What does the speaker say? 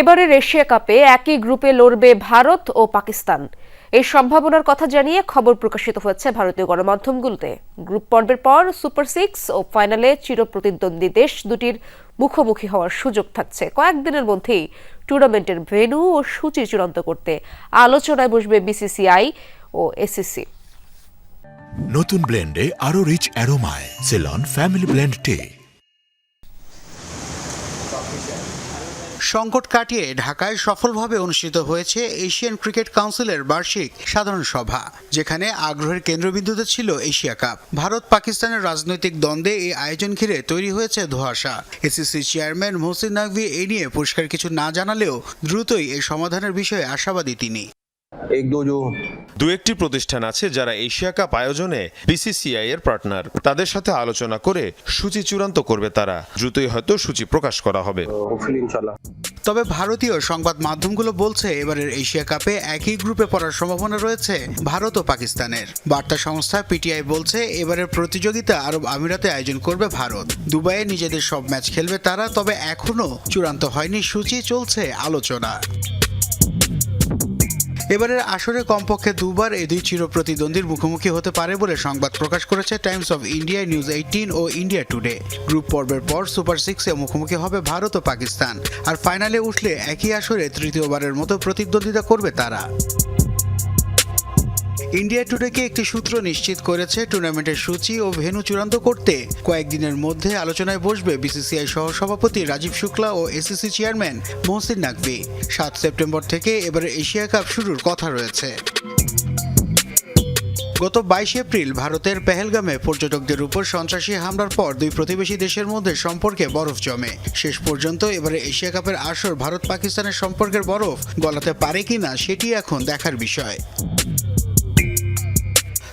এবারের এশিয়া কাপে একই গ্রুপে লড়বে ভারত ও পাকিস্তান। এই সম্ভাবনার কথা জানিয়ে খবর প্রকাশিত হয়েছে ভারতীয় গণমাধ্যমগুলোতে। গ্রুপ পর্বের পর সুপার সিক্স ও ফাইনালে চিরপ্রতিদ্বন্দ্বী দেশ দুটির মুখোমুখি হওয়ার সুযোগ থাকছে। কয়েকদিনের মধ্যেই টুর্নামেন্টের ভেন্যু ও সূচি চূড়ান্ত করতে আলোচনায় বসবে বিসিসিআই ও এসিসি। নতুন ব্লেন্ডে আরও রিচ অ্যারোমায় সেলন ফ্যামিলি ব্লেন্ড টে সংকট কাটিয়ে ঢাকায় সফলভাবে অনুষ্ঠিত হয়েছে এশিয়ান ক্রিকেট কাউন্সিলের বার্ষিক সাধারণ সভা, যেখানে আগ্রহের কেন্দ্রবিন্দুতে ছিল এশিয়া কাপ। ভারত পাকিস্তানের রাজনৈতিক দ্বন্দ্বে এই আয়োজন ঘিরে তৈরি হয়েছে ধোয়াশা। এসিসি চেয়ারম্যান মোহসিন নাকভি এ নিয়ে পরিষ্কার কিছু না জানালেও দ্রুতই এই সমাধানের বিষয়ে আশাবাদী তিনি। দু একটি প্রতিষ্ঠান আছে যারা এশিয়া কাপ আয়োজনে বিসিসিআই এর পার্টনার তাদের সাথে আলোচনা করে সূচি চূড়ান্ত করবে তারা। দ্রুতই হয়তো সূচি প্রকাশ করা হবে। তবে ভারতীয় সংবাদ মাধ্যমগুলো বলছে এবারের এশিয়া কাপে একই গ্রুপে পড়ার সম্ভাবনা রয়েছে ভারত ও পাকিস্তানের। বার্তা সংস্থা পিটিআই বলছে এবারের প্রতিযোগিতা আরব আমিরাতে আয়োজন করবে ভারত। দুবাইয়ে নিজেদের সব ম্যাচ খেলবে তারা তবে এখনও চূড়ান্ত হয়নি সূচি চলছে আলোচনা। এবারের আসরে কমপক্ষে দুবার এই দুই চিরপ্রতিদ্বন্দ্বীর মুখোমুখি হতে পারে বলে সংবাদ প্রকাশ করেছে Times of India News eighteen O India today. Group পর্বের পর সুপার সিক্সে মুখোমুখি হবে ভারত ও পাকিস্তান। আর ফাইনালে উঠলে একই আসরে তৃতীয়বারের মতো প্রতিদ্বন্দ্বিতা করবে তারা। ইন্ডিয়া টুডেকে একটি সূত্র নিশ্চিত করেছে, টুর্নামেন্টের সূচি ও ভেন্যু চূড়ান্ত করতে। কয়েকদিনের মধ্যে আলোচনায় বসবে বিসিসিআই সহ সভাপতি রাজীব শুক্লা ও এসিসি চেয়ারম্যান মোহসিন নাকভি। সাত সেপ্টেম্বর থেকে এবারে এশিয়া কাপ শুরুর কথা রয়েছে। গত বাইশে এপ্রিল ভারতের পেহেলগামে পর্যটকদের উপর সন্ত্রাসী হামলার পর দুই প্রতিবেশী দেশের মধ্যে সম্পর্কে বরফ জমে। শেষ পর্যন্ত এবারে এশিয়া কাপের আসর ভারত পাকিস্তানের সম্পর্কের বরফ গলাতে পারে কিনা সেটি এখন দেখার বিষয়।